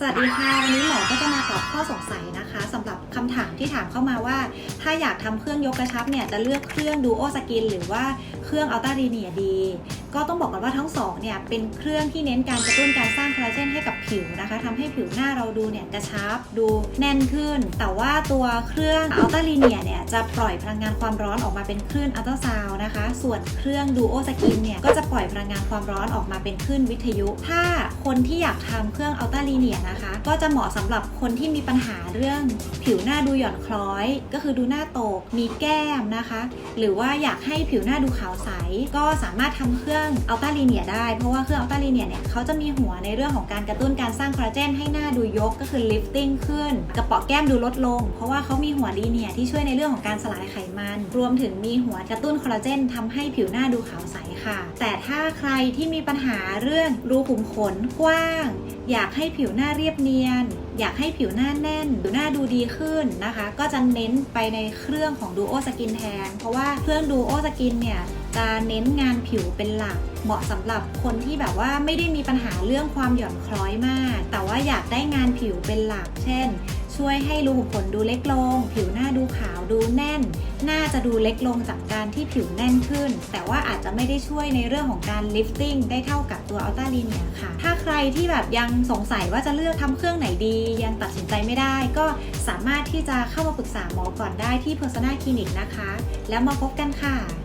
สวัสดีค่ะ วันนี้หมอก็จะมาตอบข้อสงสัยนะคะสำหรับคำถามที่ถามเข้ามาว่า ถ้าอยากทำเครื่องยกกระชับเนี่ยจะเลือกเครื่องดูโอสกิน หรือว่าเครื่องอัลตารีเนียดี ก็ต้องบอกกันว่าทั้งสองเนี่ยเป็นเครื่องที่เน้นการกระตุ้นการสร้างคอลลาเจนให้กับผิวนะคะทำให้ผิวหน้าเราดูเนี่ยกระชับดูแน่นขึ้น แต่ว่าตัวเครื่องอัลต a ารีเนียเนี่ยจะปล่อยพลังงานความร้อนออกมาเป็นคลื่นอัลตราซาวนะคะ ส่วนเครื่องดูโอสกินเนี่ยก็จะปล่อยพลังงานความร้อนออกมาเป็นคลื่นวิทยุ ถ้าคนที่อยากทำเครื่องอัลต a ารีเนียนะคะ ก็จะเหมาะสำหรับคนที่มีปัญหาเรื่องผิวหน้าดูหย่อนคล้อย ก็คือดูหน้าโตกมีแก้มนะคะ หรือว่าอยากให้ผิวหน้าดูขาวใสก็สามารถทำเครื่องอัลต a ารีเนียได้ เพราะว่าเครื่องอัลต a ารีเนียเนี่ยเขาจะมีหัวในเรื่องของการกระตุ้นการสร้างคอลลาเจนให้หน้าดูยกก็คือ lifting ขึ้น กระเปาะแก้มดูลดลง เพราะว่าเขามีหัวลีเนียที่ช่วยในเรื่องของการสลายไขมัน รวมถึงมีหัวกระตุ้นคอลลาเจนทำให้ผิวหน้าดูขาวใสค่ะ แต่ถ้าใครที่มีปัญหาเรื่องรูขุมขนกว้าง อยากให้ผิวหน้าเรียบเนียน อยากให้ผิวหน้าแน่นผิวหน้าดูดีขึ้นนะคะ ก็จะเน้นไปในเครื่องของ Duo Skin แทนเพราะว่าเครื่อง Duo Skin เนี่ย จะเน้นงานผิวเป็นหลัก เหมาะสำหรับคนที่แบบว่าไม่ได้มีปัญหาเรื่องความหย่อนคล้อยมาก แต่ว่าอยากได้งานผิวเป็นหลัก เช่น ช่วยให้รูขุมขนดูเล็กลง ผิวหน้าดูขาวดูแน่นหน้าจะดูเล็กลงจากการที่ผิวแน่นขึ้น แต่ว่าอาจจะไม่ได้ช่วยในเรื่องของการ lifting ได้เท่ากับตัว Ultra l i n e a ค่ะ ถ้าใครที่แบบยังสงสัยว่าจะเลือกทำเครื่องไหนดี ยังตัดสินใจไม่ได้ ก็สามารถที่จะเข้ามาปรึกษาหมอก่อนได้ที่ Persona Clinic นะคะ แล้วมาพบกันค่ะ